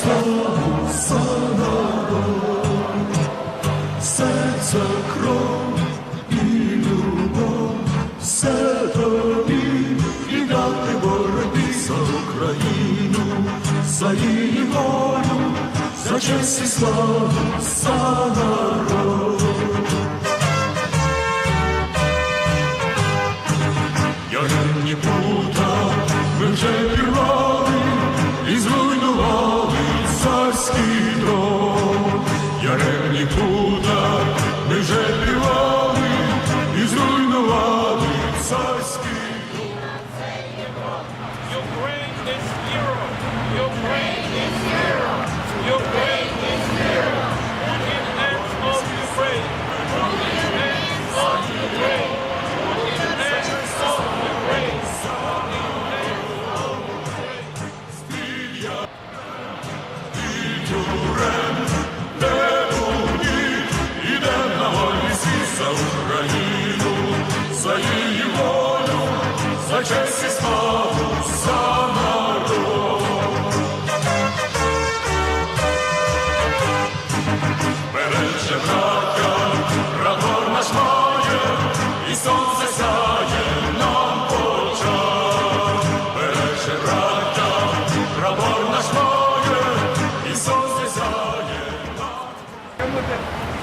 і славу за кров і любов, все тобі віддати боротьбі за Україну, за її волю, за честь і славу за народ.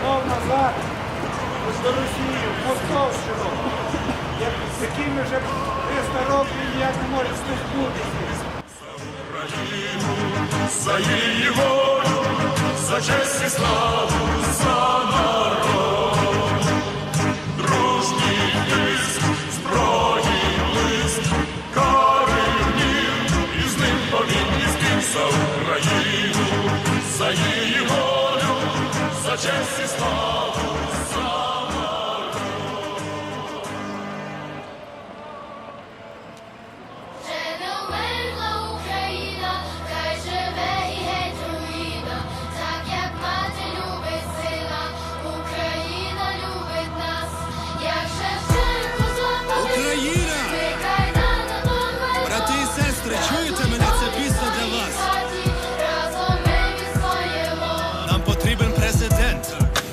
Знов назад в Московщину, з якими вже 300 років ніяк не за її волю, за честь і славу,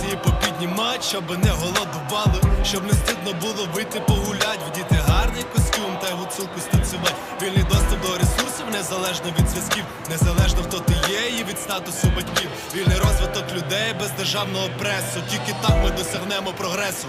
Пенсії попіднімать, щоб не голодували, щоб не стидно було вийти погулять, вдіти гарний костюм та й гуцулку станцювати. Вільний доступ до ресурсів, незалежно від зв'язків, незалежно хто ти є і від статусу батьків. Вільний розвиток людей без державного пресу. Тільки так ми досягнемо прогресу.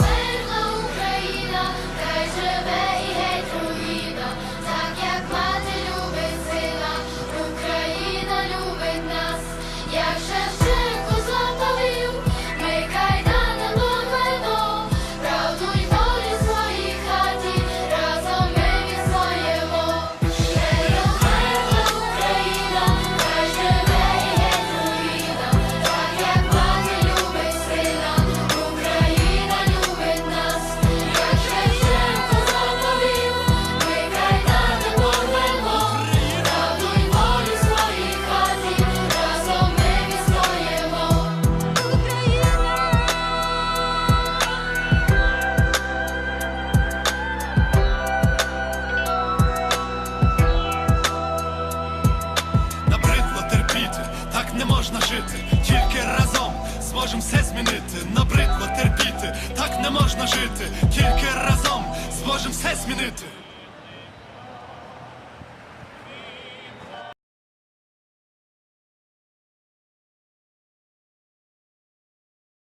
Набридло терпіти, так не можна жити, тільки разом зможемо все змінити.